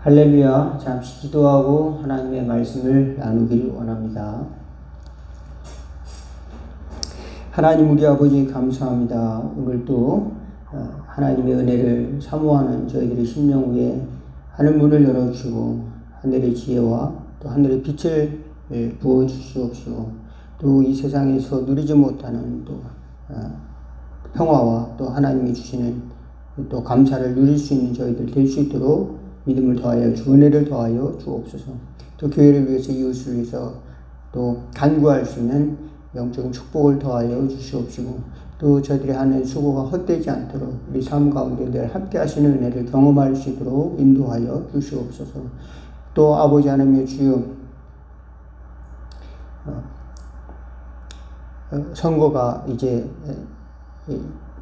할렐루야. 잠시 기도하고 하나님의 말씀을 나누기를 원합니다. 하나님 우리 아버지 감사합니다. 오늘도 어, 하나님의 은혜를 사모하는 저희들의 심령 위에 하늘 문을 열어주시고 하늘의 지혜와 또 하늘의 빛을 예, 부어 주시옵시고 또 이 세상에서 누리지 못하는 또 어, 평화와 또 하나님이 주시는 또 감사를 누릴 수 있는 저희들 될 수 있도록 믿음을 더하여 주 은혜를 더하여 주옵소서. 또 교회를 위해서 이웃을 위해서 또 간구할 수 있는 영적인 축복을 더하여 주시옵시고 또 저희들이 하는 수고가 헛되지 않도록 우리 삶 가운데 늘 함께 하시는 은혜를 경험할 수 있도록 인도하여 주시옵소서. 또 아버지 하나님의 주여 어, 어, 선거가 이제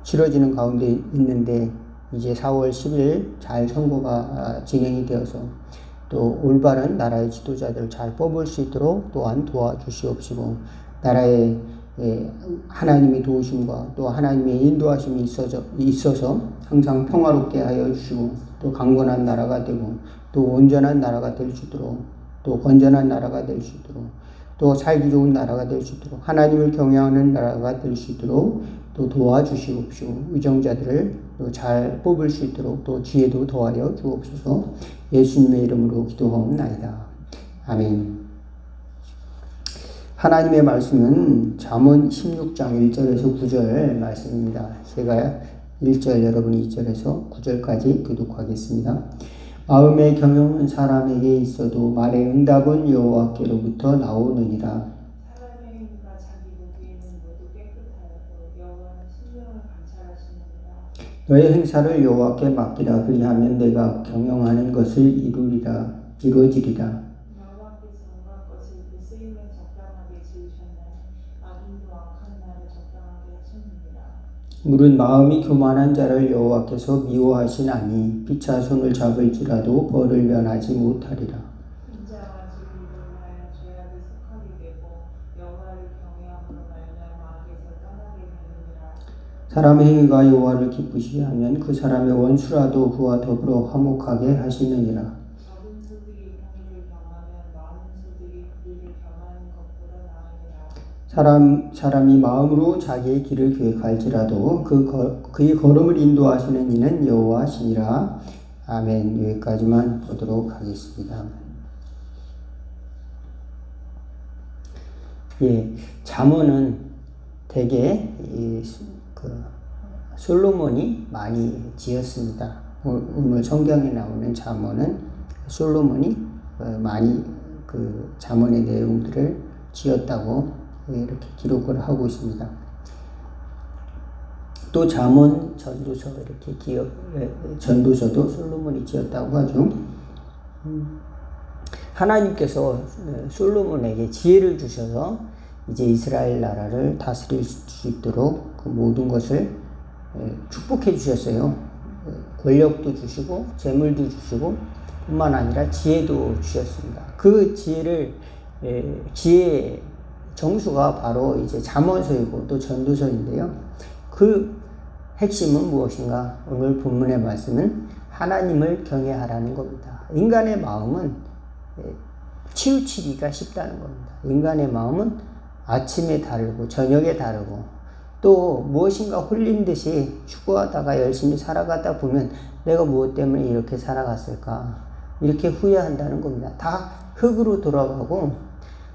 치러지는 가운데 있는데 이제 4월 10일 잘 선거가 아, 진행이 되어서 또 올바른 나라의 지도자들을 잘 뽑을 수 있도록 또한 도와주시옵시고 나라의 예, 하나님의 도우심과 또 하나님의 인도하심이 있어서, 있어서 항상 평화롭게 하여 주시고 또 강건한 나라가 되고 또 온전한 나라가 될 수 있도록 또 건전한 나라가 될 수 있도록 또 살기 좋은 나라가 될 수 있도록 하나님을 경외하는 나라가 될 수 있도록 또 도와주시옵시고 의정자들을 잘 뽑을 수 있도록 또 지혜도 더하여 주옵소서 예수님의 이름으로 기도하옵나이다. 아멘. 하나님의 말씀은 잠언 16장 1절에서 9절 말씀입니다. 제가 1절 여러분이 2절에서 9절까지 교독하겠습니다. 마음의 경영은 사람에게 있어도 말의 응답은 여호와께로부터 나오느니라. 너의 행사를 여호와께 맡기라. 그리하면 내가 경영하는 것을 이루리라. 이루어지리라. 물은 마음이 교만한 자를 여호와께서 미워하시나니 피차 손을 잡을지라도 벌을 면하지 못하리라 사람의 행위가 여호와를 기쁘시게 하면 그 사람의 원수라도 그와 더불어 화목하게 하시느니라. 사람 사람이 마음으로 자기의 길을 계획할지라도 그 거, 그의 걸음을 인도하시는 이는 여호와시니라. 아멘. 여기까지만 보도록 하겠습니다. 예, 잠언은 대개 그 솔로몬이 많이 지었습니다. 오늘 성경에 나오는 잠언은 솔로몬이 어, 많이 그 잠언의 내용들을 지었다고 이렇게 기록을 하고 있습니다. 또 잠언 전도서 이렇게 기업 전도서도 솔로몬이 지었다고 하죠. 음, 하나님께서 어, 솔로몬에게 지혜를 주셔서 이제 이스라엘 나라를 다스릴 수 있도록 그 모든 것을 축복해 주셨어요. 권력도 주시고 재물도 주시고 뿐만 아니라 지혜도 주셨습니다. 그 지혜를 지혜 정수가 바로 이제 잠언서이고 또 전도서인데요. 그 핵심은 무엇인가? 오늘 본문의 말씀은 하나님을 경외하라는 겁니다. 인간의 마음은 치우치기가 쉽다는 겁니다. 인간의 마음은 아침에 다르고 저녁에 다르고 또 무엇인가 홀린 듯이 추구하다가 열심히 살아가다 보면 내가 무엇 때문에 이렇게 살아갔을까 이렇게 후회한다는 겁니다. 다 흙으로 돌아가고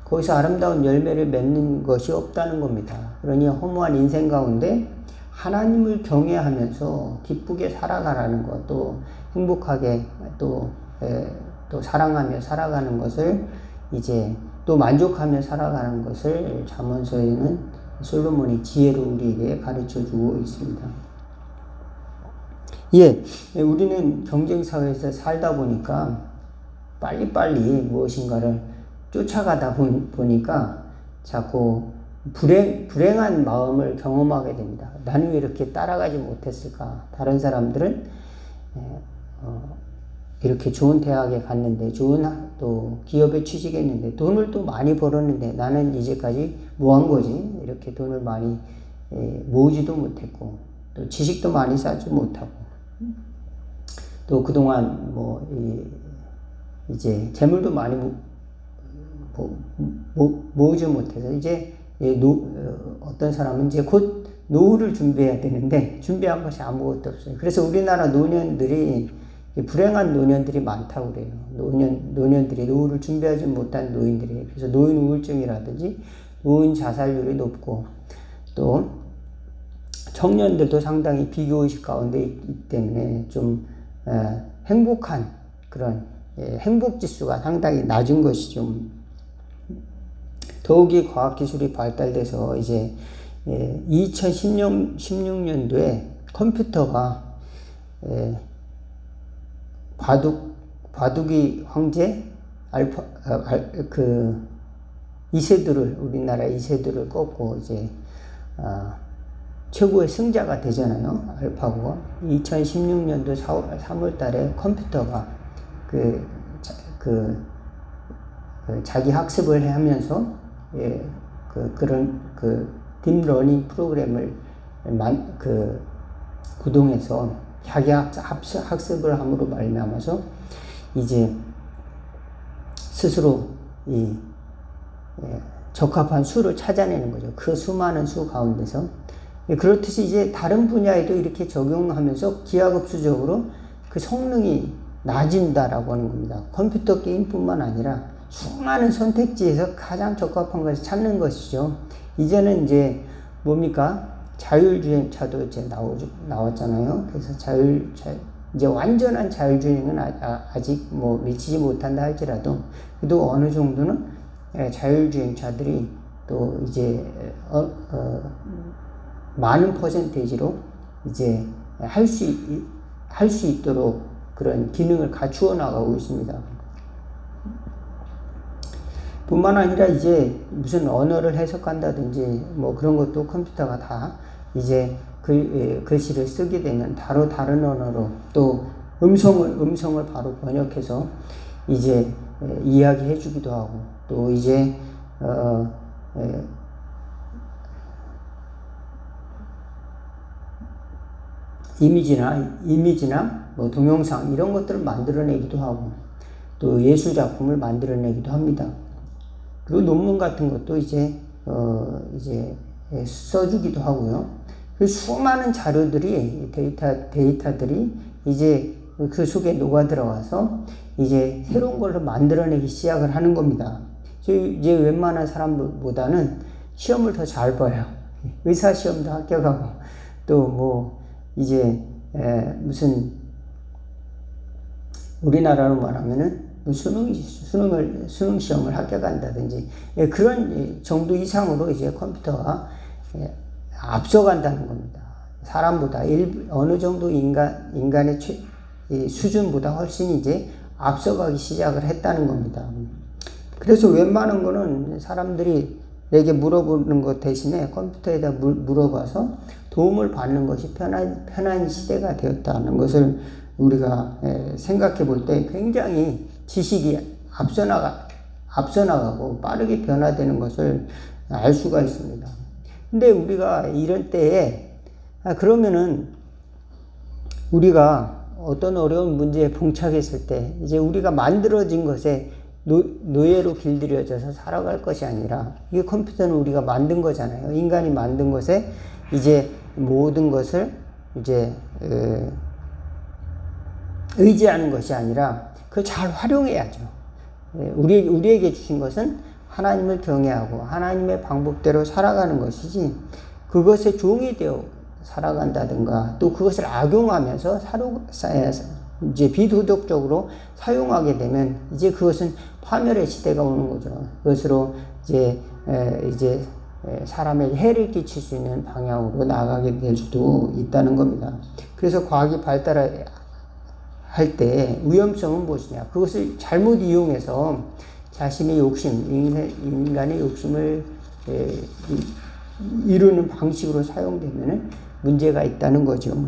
거기서 아름다운 열매를 맺는 것이 없다는 겁니다. 그러니 허무한 인생 가운데 하나님을 경외하면서 기쁘게 살아가라는 것, 또 행복하게 또, 에, 또 사랑하며 살아가는 것을 이제 또 만족하며 살아가는 것을 잠언서에는 솔로몬이 지혜로 우리에게 가르쳐 주고 있습니다. 예, 우리는 경쟁 사회에서 살다 보니까 빨리빨리 무엇인가를 쫓아가다 보니까 자꾸 불행, 불행한 마음을 경험하게 됩니다. 나는 왜 이렇게 따라가지 못했을까? 다른 사람들은 어, 이렇게 좋은 대학에 갔는데 좋은 또 기업에 취직했는데 돈을 또 많이 벌었는데 나는 이제까지 뭐 한 거지? 이렇게 돈을 많이 예, 모으지도 못했고 또 지식도 많이 쌓지 못하고 또 그동안 뭐 이제 재물도 많이 모으지 못해서 이제 어, 어떤 사람은 이제 곧 노후를 준비해야 되는데 준비한 것이 아무것도 없어요. 그래서 우리나라 노년들이 불행한 노년들이 많다고 그래요. 노년, 노년들이 노후를 준비하지 못한 노인들이. 그래서 노인 우울증이라든지 노인 자살률이 높고 또 청년들도 상당히 비교의식 가운데 있기 때문에 좀 에, 행복한 그런 예, 행복 지수가 상당히 낮은 것이죠. 더욱이 과학 기술이 발달돼서 이제 예, 2016, 16년도에 컴퓨터가 예, 바둑, 바둑이 황제 알파, 아, 알, 그 이세돌을 우리나라 이세돌을 꺾고 이제 아, 최고의 승자가 되잖아요. 알파고가 2016년도 4월, 3월 달에 컴퓨터가 그, 자, 그, 그 자기 학습을 하면서 예, 그 그런 그 딥러닝 프로그램을 만, 그 구동해서 학습, 학습을 함으로 말미암아서 이제 스스로 이 예, 적합한 수를 찾아내는 거죠. 그 수많은 수 가운데서 예, 그렇듯이 이제 다른 분야에도 이렇게 적용하면서 기하급수적으로 그 성능이 낮아진다라고 하는 겁니다. 컴퓨터 게임뿐만 아니라 수많은 선택지에서 가장 적합한 것을 찾는 것이죠. 이제는 이제 뭡니까? 자율주행차도 이제 나오, 나왔잖아요. 그래서 자율, 자, 이제 완전한 자율주행은 아, 직뭐 미치지 못한다 할지라도 그래도 어느 정도는 예, 자율주행차들이 또 이제 어, 어, 많은 퍼센테이지로 이제 할 수, 할 수 있도록 그런 기능을 갖추어 나가고 있습니다. 뿐만 아니라 이제 무슨 언어를 해석한다든지 뭐 그런 것도 컴퓨터가 다 이제 글, 예, 글씨를 쓰게 되면 바로 다른 언어로 또 음성을, 음성을 바로 번역해서 이제 예, 이야기해 주기도 하고 또 이제, 어, 예, 이미지나, 이미지나 뭐 동영상 이런 것들을 만들어내기도 하고 또 예술 작품을 만들어내기도 합니다. 그리고 논문 같은 것도 이제 어 이제 써주기도 하고요. 그 수많은 자료들이 데이터 데이터들이 이제 그 속에 녹아 들어가서 이제 새로운 걸 만들어내기 시작을 하는 겁니다. 이제 웬만한 사람보다는 시험을 더 잘 봐요. 의사 시험도 합격하고 또 뭐 이제 무슨 우리나라로 말하면은 뭐 수능, 수능을, 수능 시험을 합격한다든지, 예, 그런 정도 이상으로 이제 컴퓨터가 예, 앞서간다는 겁니다. 사람보다 일, 어느 정도 인간, 인간의 최, 수준보다 훨씬 이제 앞서가기 시작을 했다는 겁니다. 그래서 웬만한 거는 사람들이 내게 물어보는 것 대신에 컴퓨터에다 물어봐서 도움을 받는 것이 편한, 편한 시대가 되었다는 것을 우리가 생각해 볼 때 굉장히 지식이 앞서 나가, 앞서 나가고 빠르게 변화되는 것을 알 수가 있습니다. 근데 우리가 이런 때에, 아, 그러면은 우리가 어떤 어려운 문제에 봉착했을 때, 이제 우리가 만들어진 것에 노, 노예로 길들여져서 살아갈 것이 아니라, 이 컴퓨터는 우리가 만든 거잖아요. 인간이 만든 것에 이제 모든 것을 이제, 의지하는 것이 아니라 그걸 잘 활용해야죠. 예, 우리, 우리에게 주신 것은 하나님을 경외하고 하나님의 방법대로 살아가는 것이지 그것에 종이 되어 살아간다든가 또 그것을 악용하면서 사로, 이제 비도덕적으로 사용하게 되면 이제 그것은 파멸의 시대가 오는 거죠. 그것으로 이제, 에, 이제 사람에게 해를 끼칠 수 있는 방향으로 나가게 될 수도 있다는 겁니다. 그래서 과학이 발달해 할때 위험성은 무엇이냐? 그것을 잘못 이용해서 자신의 욕심, 인간의 욕심을 이루는 방식으로 사용되면 문제가 있다는 거죠.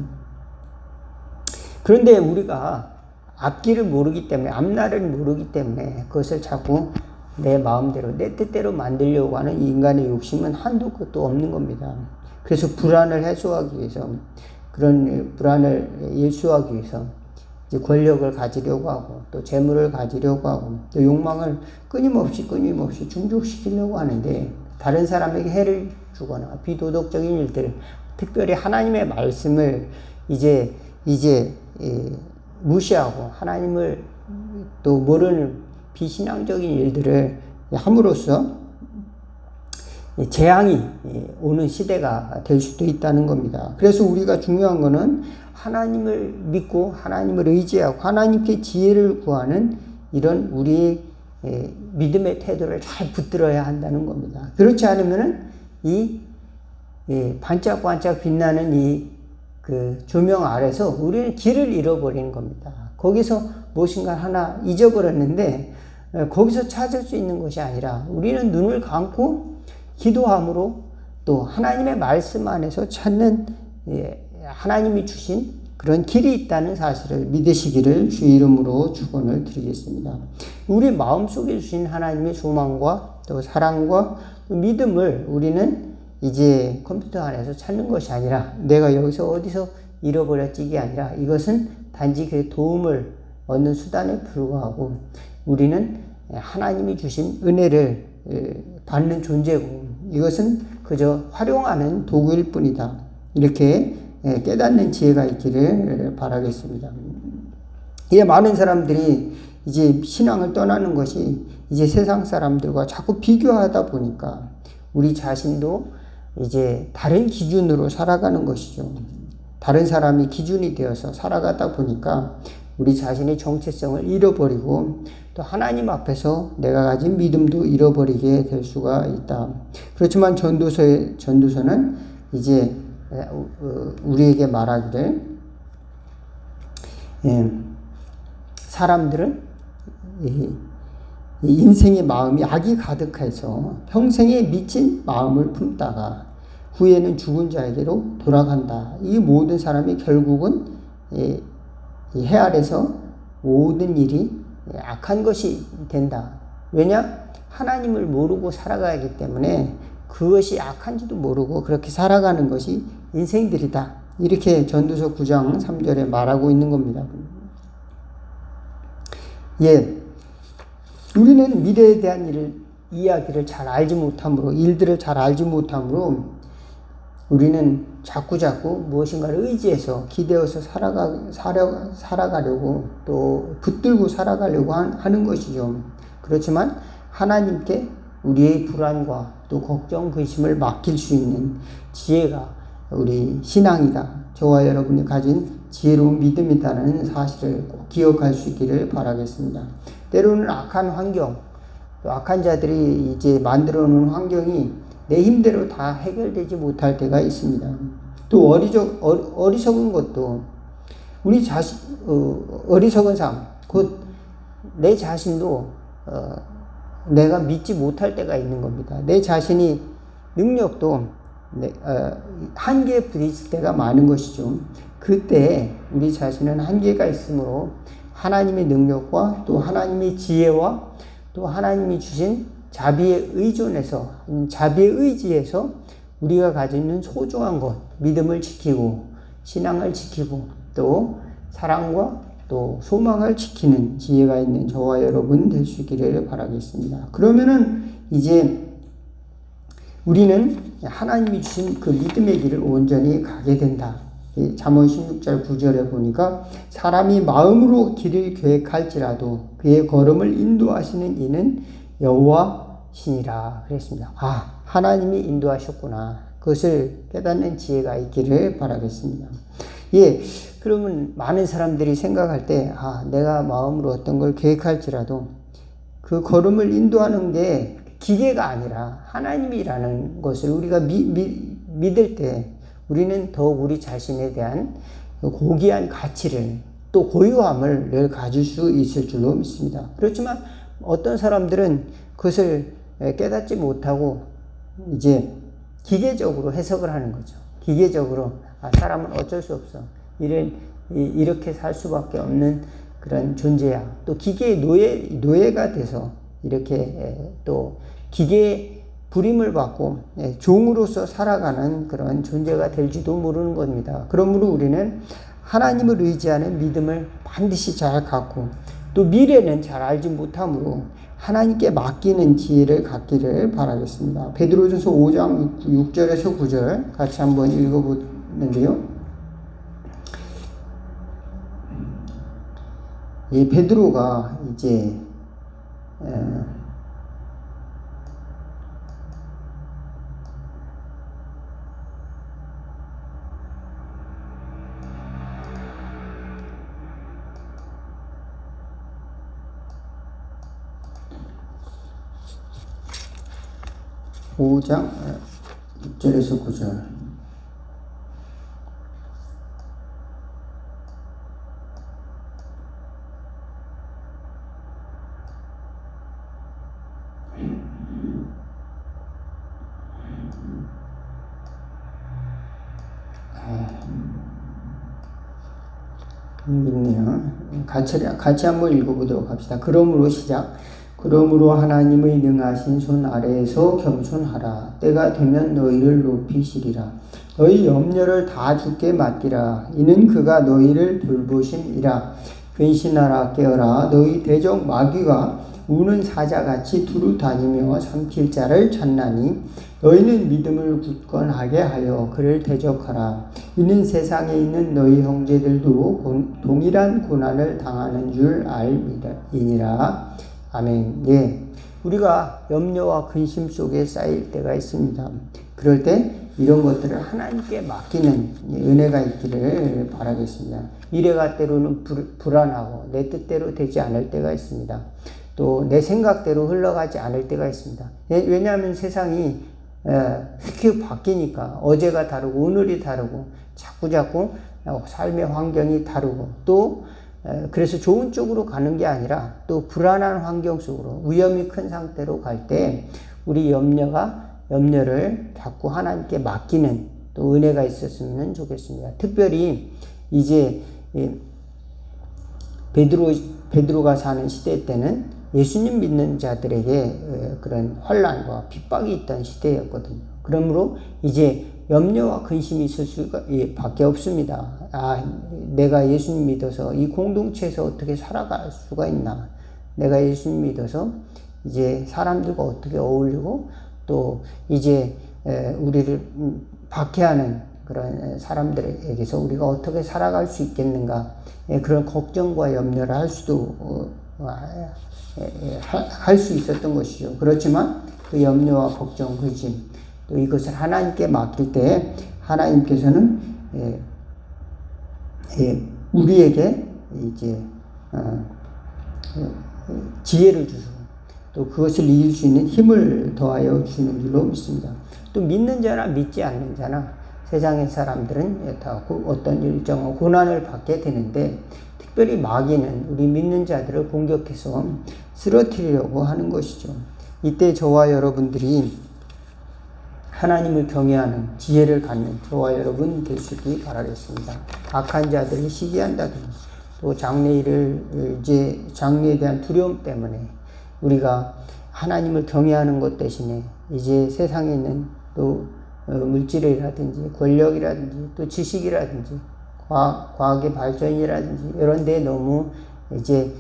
그런데 우리가 앞길을 모르기 때문에, 앞날을 모르기 때문에 그것을 자꾸 내 마음대로, 내 뜻대로 만들려고 하는 인간의 욕심은 한도 끝도 없는 겁니다. 그래서 불안을 해소하기 위해서, 그런 불안을 일소하기 위해서 권력을 가지려고 하고 또 재물을 가지려고 하고 또 욕망을 끊임없이 끊임없이 충족시키려고 하는데 다른 사람에게 해를 주거나 비도덕적인 일들 특별히 하나님의 말씀을 이제 이제 예, 무시하고 하나님을 또 모르는 비신앙적인 일들을 함으로써 재앙이 오는 시대가 될 수도 있다는 겁니다. 그래서 우리가 중요한 거는 하나님을 믿고 하나님을 의지하고 하나님께 지혜를 구하는 이런 우리의 믿음의 태도를 잘 붙들어야 한다는 겁니다. 그렇지 않으면은 이 반짝반짝 빛나는 이 그 조명 아래서 우리는 길을 잃어버리는 겁니다. 거기서 무엇인가 하나 잊어버렸는데 거기서 찾을 수 있는 것이 아니라 우리는 눈을 감고 기도함으로 또 하나님의 말씀 안에서 찾는 예, 하나님이 주신 그런 길이 있다는 사실을 믿으시기를 주 이름으로 축원을 드리겠습니다. 우리 마음속에 주신 하나님의 소망과 또 사랑과 또 믿음을 우리는 이제 컴퓨터 안에서 찾는 것이 아니라 내가 여기서 어디서 잃어버렸지 이게 아니라 이것은 단지 그 도움을 얻는 수단에 불과하고 우리는 하나님이 주신 은혜를 받는 존재고 이것은 그저 활용하는 도구일 뿐이다. 이렇게 깨닫는 지혜가 있기를 바라겠습니다. 이제 많은 사람들이 이제 신앙을 떠나는 것이 이제 세상 사람들과 자꾸 비교하다 보니까 우리 자신도 이제 다른 기준으로 살아가는 것이죠. 다른 사람이 기준이 되어서 살아가다 보니까 우리 자신의 정체성을 잃어버리고 또 하나님 앞에서 내가 가진 믿음도 잃어버리게 될 수가 있다. 그렇지만 전도서의 전도서는 이제 어, 우리에게 말하기를 예, 사람들은 인생의 마음이 악이 가득해서 평생에 미친 마음을 품다가 후에는 죽은 자에게로 돌아간다. 이 모든 사람이 결국은 해 아래서 모든 일이 악한 것이 된다. 왜냐? 하나님을 모르고 살아가기 때문에 그것이 악한지도 모르고 그렇게 살아가는 것이 인생들이다. 이렇게 전두서 9장 3절에 말하고 있는 겁니다. 예. 우리는 미래에 대한 일을, 이야기를 잘 알지 못하므로, 일들을 잘 알지 못하므로, 우리는 자꾸 자꾸 무엇인가를 의지해서 기대어서 살아가, 살아, 살아가려고 또 붙들고 살아가려고 하는 것이죠. 그렇지만 하나님께 우리의 불안과 또 걱정, 근심을 맡길 수 있는 지혜가 우리 신앙이다. 저와 여러분이 가진 지혜로운 믿음이다는 사실을 꼭 기억할 수 있기를 바라겠습니다. 때로는 악한 환경, 또 악한 자들이 이제 만들어 놓은 환경이 내 힘대로 다 해결되지 못할 때가 있습니다. 또 어리적, 어, 리 석은 것도 우리 자신, 어, 어리석은 삶, 곧 내 자신도 어, 내가 믿지 못할 때가 있는 겁니다. 내 자신이 능력도 한계에 부딪힐 때가 많은 것이죠. 그때 우리 자신은 한계가 있으므로 하나님의 능력과 또 하나님의 지혜와 또 하나님이 주신 자비에 의존해서 자비에 의지해서 우리가 가지고 있는 소중한 것 믿음을 지키고 신앙을 지키고 또 사랑과 또 소망을 지키는 지혜가 있는 저와 여러분 있기를 바라겠습니다. 그러면은 이제 우리는 하나님이 주신 그 믿음의 길을 온전히 가게 된다. 잠언 16절 9절에 보니까 사람이 마음으로 길을 계획할지라도 그의 걸음을 인도하시는 이는 여호와신이라 그랬습니다. 아, 하나님이 인도하셨구나. 그것을 깨닫는 지혜가 있기를 바라겠습니다. 예, 그러면 많은 사람들이 생각할 때, 아, 내가 마음으로 어떤 걸 계획할지라도 그 걸음을 인도하는 게 기계가 아니라 하나님이라는 것을 우리가 미, 미, 믿을 때 우리는 더욱 우리 자신에 대한 고귀한 가치를 또 고유함을 늘 가질 수 있을 줄로 믿습니다. 그렇지만 어떤 사람들은 그것을 깨닫지 못하고 이제 기계적으로 해석을 하는 거죠. 기계적으로 아, 사람은 어쩔 수 없어. 이런 이렇게 살 수밖에 없는 그런 존재야. 또 기계의 노예 노예가 돼서 이렇게 또 기계의 부림을 받고 종으로서 살아가는 그런 존재가 될지도 모르는 겁니다. 그러므로 우리는 하나님을 의지하는 믿음을 반드시 잘 갖고 또 미래는 잘 알지 못하므로 하나님께 맡기는 지혜를 갖기를 바라겠습니다. 베드로전서 5장 6, 절에서 9절 같이 한번 읽어보는데요. 이 베드로가 이제 에, 5장 6절에서 9절. 있네요. 같이, 같이 한번 읽어보도록 합시다. 그러므로 시작. 그러므로 하나님의 능하신 손 아래에서 겸손하라. 때가 되면 너희를 높이시리라. 너희 염려를 다 주께 맡기라. 이는 그가 너희를 돌보심이라. 근신하라 깨어라. 너희 대적 마귀가 우는 사자같이 두루 다니며 삼킬 자를 찾나니 너희는 믿음을 굳건하게 하여 그를 대적하라. 이는 세상에 있는 너희 형제들도 동일한 고난을 당하는 줄 알이니라. 아멘. 예. 우리가 염려와 근심 속에 쌓일 때가 있습니다. 그럴 때 이런 것들을 하나님께 맡기는 은혜가 있기를 바라겠습니다. 미래가 때로는 불, 불안하고 내 뜻대로 되지 않을 때가 있습니다. 또 내 생각대로 흘러가지 않을 때가 있습니다. 예, 왜냐하면 세상이 휙휙 바뀌니까 어제가 다르고 오늘이 다르고 자꾸 자꾸 삶의 환경이 다르고 또 그래서 좋은 쪽으로 가는 게 아니라 또 불안한 환경 속으로 위험이 큰 상태로 갈 때 우리 염려가 염려를 자꾸 하나님께 맡기는 또 은혜가 있었으면 좋겠습니다. 특별히 이제 베드로 베드로가 사는 시대 때는 예수님 믿는 자들에게 그런 환란과 핍박이 있던 시대였거든요. 그러므로 이제 염려와 근심이 있을 수밖에 없습니다. 아, 내가 예수님 믿어서 이 공동체에서 어떻게 살아갈 수가 있나? 내가 예수님 믿어서 이제 사람들과 어떻게 어울리고 또 이제 우리를 박해하는 그런 사람들에게서 우리가 어떻게 살아갈 수 있겠는가? 그런 걱정과 염려를 할 수도 어, 할수 있었던 것이죠. 그렇지만 그 염려와 걱정, 근심 또 이것을 하나님께 맡길 때 하나님께서는 예, 예, 우리에게 이제 어, 어, 지혜를 주시고 또 그것을 이길 수 있는 힘을 더하여 주시는 줄로 믿습니다. 또 믿는 자나 믿지 않는 자나 세상의 사람들은 다 어떤 일정한 고난을 받게 되는데 특별히 마귀는 우리 믿는 자들을 공격해서 쓰러뜨리려고 하는 것이죠. 이때 저와 여러분들이 하나님을 경외하는 지혜를 갖는 저와 여러분 되시기 바라겠습니다. 악한 자들이 시기한다든지 또 장래일을 이제 장래에 대한 두려움 때문에 우리가 하나님을 경외하는 것 대신에 이제 세상에 있는 또 어, 물질이라든지 권력이라든지 또 지식이라든지 과학, 과학의 발전이라든지 이런 데 너무 이제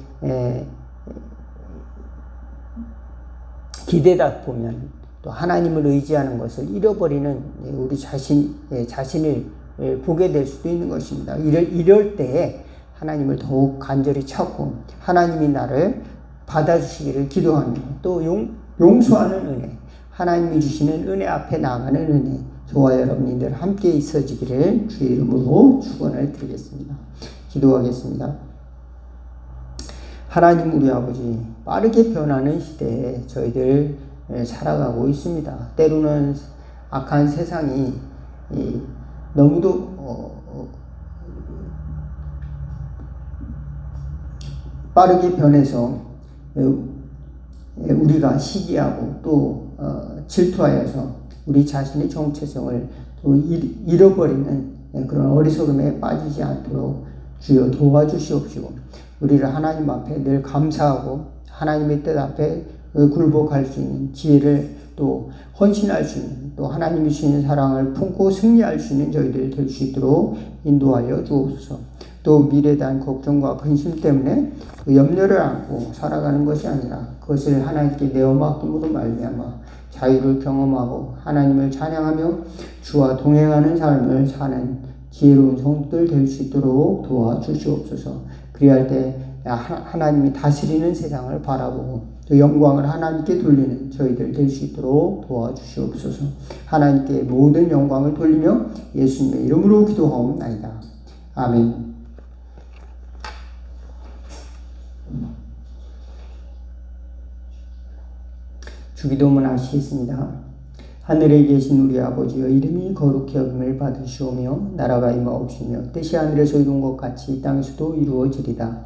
기대다 보면 또 하나님을 의지하는 것을 잃어버리는 우리 자신, 예, 자신을 예, 보게 될 수도 있는 것입니다. 이럴, 이럴 때에 하나님을 더욱 간절히 찾고 하나님이 나를 받아주시기를 기도하며 또 용, 용서하는 은혜, 하나님이 주시는 은혜 앞에 나가는 은혜, 저와 여러분들 함께 있어지기를 주의 이름으로 축원을 드리겠습니다. 기도하겠습니다. 하나님 우리 아버지 빠르게 변하는 시대에 저희들 예, 살아가고 있습니다. 때로는 악한 세상이 너무도 어, 어, 빠르게 변해서 예, 우리가 시기하고 또 어, 질투하여서 우리 자신의 정체성을 또 잃어버리는 예, 그런 어리석음에 빠지지 않도록 주여 도와주시옵시고 우리를 하나님 앞에 늘 감사하고 하나님의 뜻 앞에 굴복할 수 있는 지혜를 또 헌신할 수 있는 또 하나님이 주시는 사랑을 품고 승리할 수 있는 저희들 될수 있도록 인도하여 주옵소서. 또 미래에 대한 걱정과 근심 때문에 그 염려를 안고 살아가는 것이 아니라 그것을 하나님께 내어 맡김으로 말미암아 자유를 경험하고 하나님을 찬양하며 주와 동행하는 삶을 사는 지혜로운 성들 될 수 있도록 도와주시옵소서. 그리할 때 하나님이 다스리는 세상을 바라보고 또 영광을 하나님께 돌리는 저희들 될 수 있도록 도와주시옵소서. 하나님께 모든 영광을 돌리며 예수님의 이름으로 기도하옵나이다. 아멘. 주기도문 하시겠습니다. 하늘에 계신 우리 아버지여 이름이 거룩히 여김을 받으시오며 나라가 임하옵시며 뜻이 하늘에서 이룬 것 같이 땅에서도 이루어지리다.